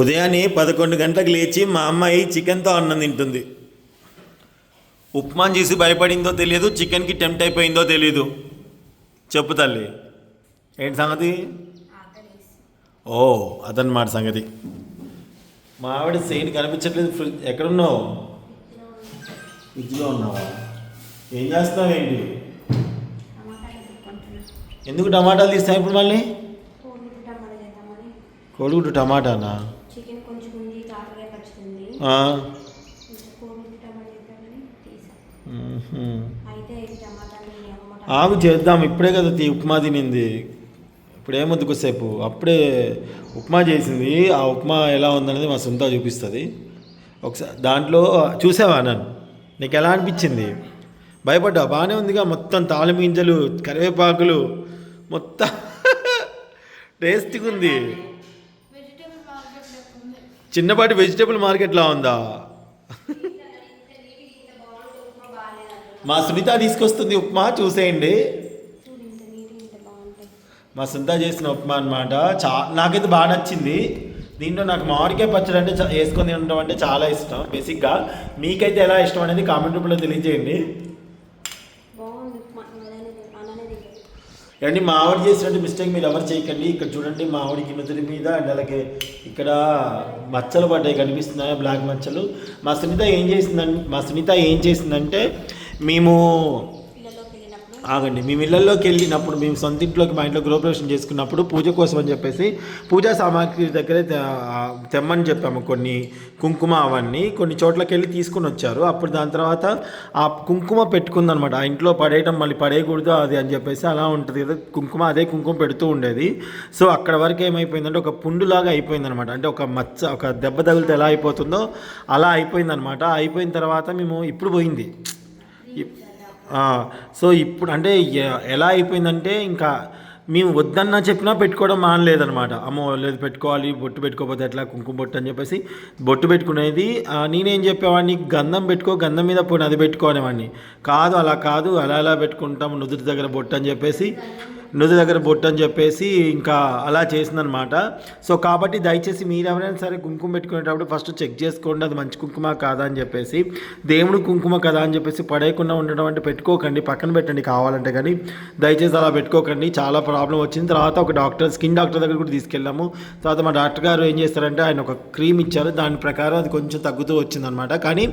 ఉదయాన్నే పదకొండు గంటలకు లేచి మా అమ్మాయి చికెన్తో అన్నం తింటుంది. ఉప్మాన్ చేసి భయపడిందో తెలియదు చికెన్కి టెంప్ట్ అయిపోయిందో తెలియదు. చెప్పు తల్లి. ఏంటి సంగతి? ఓ అదన్నమాట సంగతి. మా ఆవిడ సెయిన్ కనిపించట్లేదు. ఫ్రిడ్జ్ ఎక్కడున్నావు? ఫ్రిడ్జ్లో ఉన్నావా? ఏం చేస్తున్నావు ఏంటి? ఎందుకు టమాటాలు తీస్తావు ఇప్పుడు మళ్ళీ? కోడిగుడ్డు టమాటానా? ఆగు చేద్దాం ఇప్పుడే కదా తీ ఉప్మా తినింది. ఇప్పుడు ఏమొద్దు కొద్దిసేపు అప్పుడే ఉప్మా చేసింది. ఆ ఉప్మా ఎలా ఉందనేది మా సొంత చూపిస్తుంది. ఒకసారి దాంట్లో చూసావా నన్ను? నీకు ఎలా అనిపించింది? భయపడ్డా? బాగానే ఉందిగా మొత్తం తాళం గింజలు కరివేపాకులు మొత్తం టేస్టీగా ఉంది. చిన్నపాటి వెజిటేబుల్ మార్కెట్లా ఉందా? మా సునీత తీసుకొస్తుంది ఉప్మా చూసేయండి. మా సునీత చేసిన ఉప్మా అనమాట చా నాకైతే బాగా నచ్చింది. దీంట్లో నాకు మామిడికాయ పచ్చడి అంటే వేసుకొని తినడం అంటే చాలా ఇష్టం. బేసిక్గా మీకైతే ఎలా ఇష్టం అనేది కామెంట్ రూపంలో తెలియజేయండి బాగుంది ఉప్మా అదనే అలానే తింటాయి అండి మా ఆవిడ చేసినట్టు మిస్టేక్ మీరు ఎవరు చేయకండి. ఇక్కడ చూడండి మా ఆవిడకి నుదురి మీద అండ్ అలాగే ఇక్కడ మచ్చలు పడ్డాయి కనిపిస్తున్నాయి? బ్లాక్ మచ్చలు. మా సునీత ఏం చేసిందంటే మా సునీత ఏం చేసిందంటే మేము ఆగండి. మేము ఇళ్ళలోకి వెళ్ళినప్పుడు మేము సొంత ఇంట్లోకి మా ఇంట్లో గృహప్రవేశం చేసుకున్నప్పుడు పూజ కోసం అని చెప్పేసి పూజా సామాగ్రి దగ్గరే తెమ్మని చెప్పాము కొన్ని కుంకుమ అవన్నీ. కొన్ని చోట్లకి వెళ్ళి తీసుకుని వచ్చారు. అప్పుడు దాని తర్వాత ఆ కుంకుమ పెట్టుకుందనమాట. ఆ ఇంట్లో పడేయటం మళ్ళీ పడేయకూడదు అది అని చెప్పేసి అలా ఉంటుంది కదా. కుంకుమ అదే కుంకుమ పెడుతూ ఉండేది. సో అక్కడ వరకు ఏమైపోయిందంటే ఒక పుండులాగా అయిపోయిందనమాట. అంటే ఒక మచ్చ ఒక దెబ్బ తగిలితే ఎలా అయిపోతుందో అలా అయిపోయిందనమాట. అయిపోయిన తర్వాత మేము ఇప్పుడు పోయింది. సో ఇప్పుడు అంటే ఎలా అయిపోయిందంటే ఇంకా మేము వద్దన్నా చెప్పినా పెట్టుకోవడం మానలేదనమాట అమ్మో లేదు పెట్టుకోవాలి బొట్టు పెట్టుకోకపోతే ఎట్లా కుంకుమ బొట్టు అని చెప్పేసి బొట్టు పెట్టుకునేది. నేనేం చెప్పేవాడిని గంధం పెట్టుకో గంధం మీద పోయిన అది పెట్టుకోనేవాడిని. కాదు అలా కాదు అలా ఎలా పెట్టుకుంటాం నుదుటి దగ్గర బొట్టు అని చెప్పేసి నుదు దగ్గర బొట్టు అని చెప్పేసి ఇంకా అలా చేసిందనమాట సో కాబట్టి దయచేసి మీరు ఎవరైనా సరే కుంకుమ పెట్టుకునేటప్పుడు ఫస్ట్ చెక్ చేసుకోండి అది మంచి కుంకుమ కాదా అని చెప్పేసి. దేవుడు కుంకుమ కదా అని చెప్పేసి పడేయకుండా ఉండడం అంటే పెట్టుకోకండి పక్కన పెట్టండి కావాలంటే కానీ. దయచేసి అలా పెట్టుకోకండి చాలా ప్రాబ్లం వచ్చింది. తర్వాత ఒక డాక్టర్ స్కిన్ డాక్టర్ దగ్గర కూడా తీసుకెళ్ళాము. తర్వాత మా డాక్టర్ గారు ఏం చేస్తారంటే ఆయన ఒక క్రీమ్ ఇచ్చారు. దాని ప్రకారం అది కొంచెం తగ్గుతూ వచ్చిందనమాట కానీ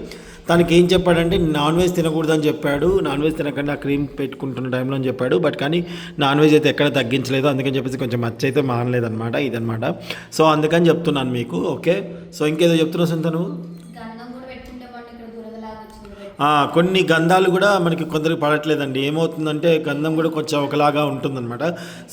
తనకి ఏం చెప్పాడంటే నాన్ వెజ్ తినకూడదని చెప్పాడు. నాన్ వెజ్ తినకండి ఆ క్రీమ్ పెట్టుకుంటున్న టైంలో అని చెప్పాడు. బట్ కానీ నాన్ వెజ్ అయితే ఎక్కడ తగ్గించలేదు. అందుకని చెప్పేసి కొంచెం మచ్చ అయితే మానలేదన్నమాట. ఇదనమాట సో అందుకని చెప్తున్నాను మీకు. ఓకే? సో ఇంకేదో చెప్తున్నావు సొంత నువ్వు? గంధం కూడా పెట్టుకుంటే బాగుంది ఇక్కడ దురదలాగా వచ్చింది ఆ, కొన్ని గంధాలు కూడా మనకి కొందరికి పడట్లేదండి. ఏమవుతుందంటే గంధం కూడా కొంచెం ఒకలాగా ఉంటుందన్నమాట.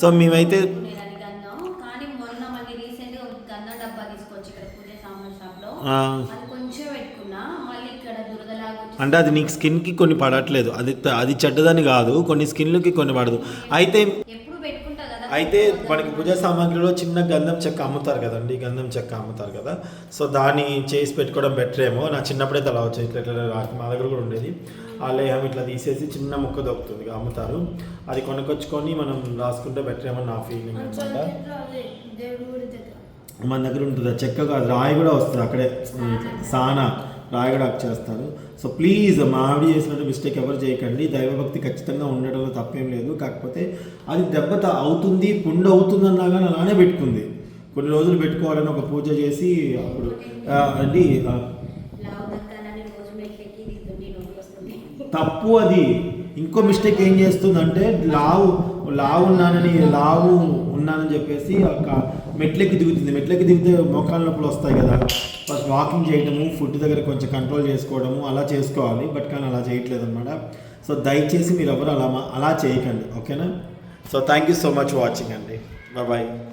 సో మేమైతే పెట్టుకునేదాన్ని గంధం కానీ మొన్న మళ్ళీ రీసెంట్గా ఒక గంధం డబ్బా తీసుకొచ్చి ఇక్కడ పూజ సామాన్ షాప్లో ఆ, అది కొంచెం పెట్టుకున్నా మళ్ళీ ఇక్కడ దురదలాగా వచ్చింది అంటే అది నీకు స్కిన్కి కొన్ని పడట్లేదు. అది అది చెడ్డదని కాదు కొన్ని స్కిన్లకి కొన్ని పడదు. అయితే ఎప్పుడు పెట్టుకుంటా కదా. అయితే మనకి పూజా సామాగ్రిలో చిన్న గంధం చెక్క అమ్ముతారు కదండి గంధం చెక్క అమ్ముతారు కదా. సో దాన్ని చేసి పెట్టుకోవడం బెటర్ ఏమో. నా చిన్నప్పుడైతే అలా వచ్చేది ఇట్లా ఇట్లా మా దగ్గర కూడా ఉండేది. ఆ లేహం ఇట్లా తీసేసి చిన్న ముక్క దొరుకుతుంది ఇక అమ్ముతారు. అది కొనుక్కొచ్చుకొని మనం రాసుకుంటే బెటర్ ఏమో నా ఫీలింగ్ అనమాట మన దగ్గర ఉంటుంది? ఆ చెక్క కాదు రాయి కూడా వస్తుంది అక్కడే. సానా రాయి కూడా చేస్తారు. సో ప్లీజ్ మా ఆవిడ చేసినట్టు మిస్టేక్ ఎవరు చేయకండి. దైవభక్తి ఖచ్చితంగా ఉండడంలో తప్పేం లేదు. కాకపోతే అది దెబ్బ త- అవుతుంది పుండు అవుతుంది అన్నా కానీ అలానే పెట్టుకుంది. కొన్ని రోజులు పెట్టుకోవాలని ఒక పూజ చేసి అప్పుడు అండి తప్పు అది. ఇంకో మిస్టేక్ ఏం చేస్తుందంటే లావు లావు ఉన్నానని లావు ఉన్నానని చెప్పేసి ఒక మెట్లెక్కి దిగుతుంది. మెట్లెక్కి దిగితే మోకాళ్ళ నొప్పులు వస్తాయి కదా. ఫస్ట్ వాకింగ్ చేయడము ఫుడ్ దగ్గర కొంచెం కంట్రోల్ చేసుకోవడము అలా చేసుకోవాలి. బట్ కానీ అలా చేయట్లేదు అనమాట సో దయచేసి మీరు ఎవరు అలా అలా చేయకండి. ఓకేనా? So thank you so much watching అండి. బాయ్.